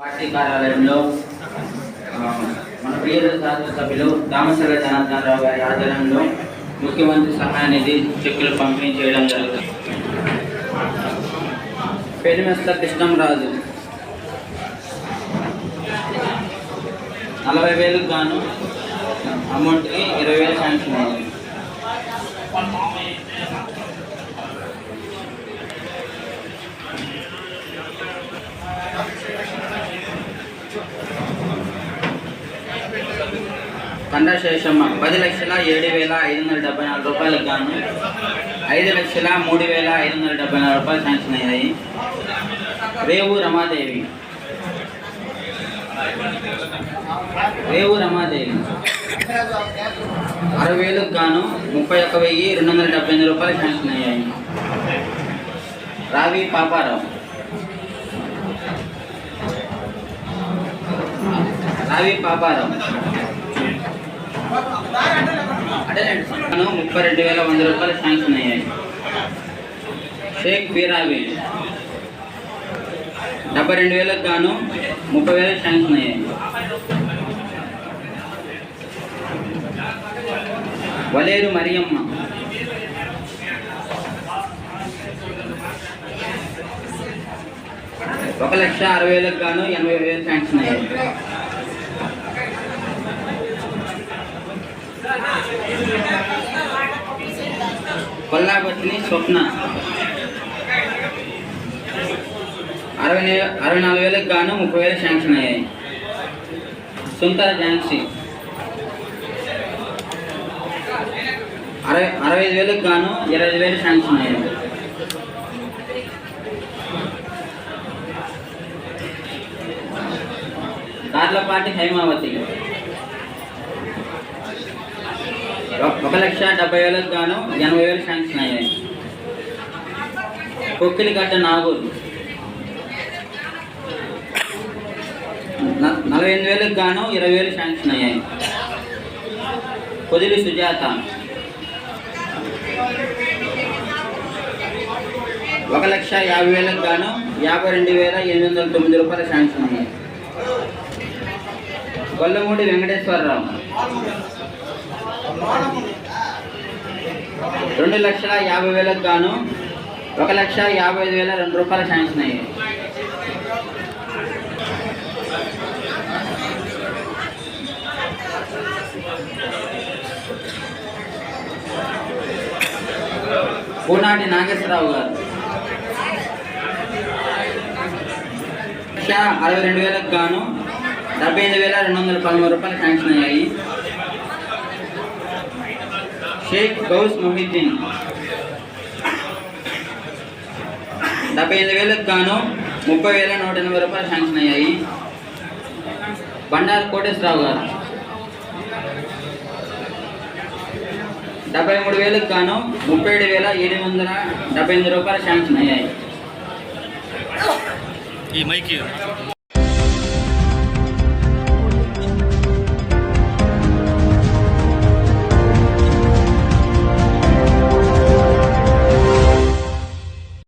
Party కార్యాలయంలో మన ప్రియ శాసనసభ్యులు దామసర జనార్దన్ రావు గారి ఆధ్వర్యంలో ముఖ్యమంత్రి సహాయ నిధి చెక్కులు పంపిణీ చేయడం జరుగుతుంది. పెరిమెస్త కృష్ణంరాజు. నలభై వేలకు గాను అమౌంట్కి ఇరవై వేలు శాంక్షన్ అయింది. కండా శేషమ్మ పది లక్షల ఏడు వేల ఐదు వందల డెబ్బై నాలుగు రూపాయలకు గాను ఐదు లక్షల మూడు వేల ఐదు వందల డెబ్బై నాలుగు రూపాయలు శాంక్షన్ అయ్యాయి రేవు రమాదేవి. రేవు రమాదేవి. అరవై వేలకు గాను ముప్పై ఒక్క వెయ్యి రెండు వందల డెబ్బై ఎనిమిది రూపాయలు శాంక్షన్ అయ్యాయి. రావి పాపారావు. రావి పాపారావు. ముప్పై రెండు వేల వంద రూపాయలు శాంక్షన్ అయ్యాయి షేక్ బీరాబీ డెబ్బై రెండు వేలకు గాను ముప్పై వేలు శాంక్షన్ అయ్యాయి వలేరు మరియమ్మ. ఒక లక్ష అరవై వేలకు గాను ఎనభై వేలు శాంక్షన్ అయ్యాయి కొల్లాపట్టిని స్వప్న. అరవై అరవై నాలుగు వేలకు గాను ముప్పై వేలు శాంక్షన్ అయ్యాయి. సుంతర ఝాన్సీ. అరవై అరవై ఐదు వేలకు గాను ఇరవై వేలు శాంక్షన్ అయ్యాయి. కార్లపాటి హైమావతి. ఒక- లక్ష డెబ్బై వేలకు గాను ఎనభై వేలు శాంక్షన్ అయ్యాయి. కొక్కిలిగడ్డ నాగూరు నలభై ఎనిమిది వేలకు గాను ఇరవై వేలు శాంక్షన్ అయ్యాయి. కొదిలి సుజాత. ఒక లక్ష యాభై వేలకు గాను యాభై రెండు వేల ఎనిమిది వందల తొమ్మిది రూపాయలు శాంక్షన్ అయ్యాయి. గొల్లమూడి వెంకటేశ్వరరావు. రెండు లక్షల యాభై వేలకు గాను ఒక లక్ష యాభై ఐదు వేల రెండు రూపాయలు శాంక్షన్ అయ్యాయి. పూనాటి నాగేశ్వరరావు గారు. లక్ష అరవై రెండు వేలకు గాను డెబ్బై ఐదు వేల రెండు వందల పదమూడు రూపాయలు శాంక్షన్ అయ్యాయి. షేక్ గౌస్ మొహిద్దీన్. డెబ్బై ఐదు వేలకు గాను ముప్పై వేల నూట ఎనభై రూపాయలు శాంక్షన్ అయ్యాయి. బండారు కోటేశ్వరరావు గారు. డెబ్బై మూడు వేలకు గాను ముప్పై ఏడు వేల ఏడు వందల డెబ్బై ఎనిమిది రూపాయలు శాంక్షన్ అయ్యాయి. ఈ మైకి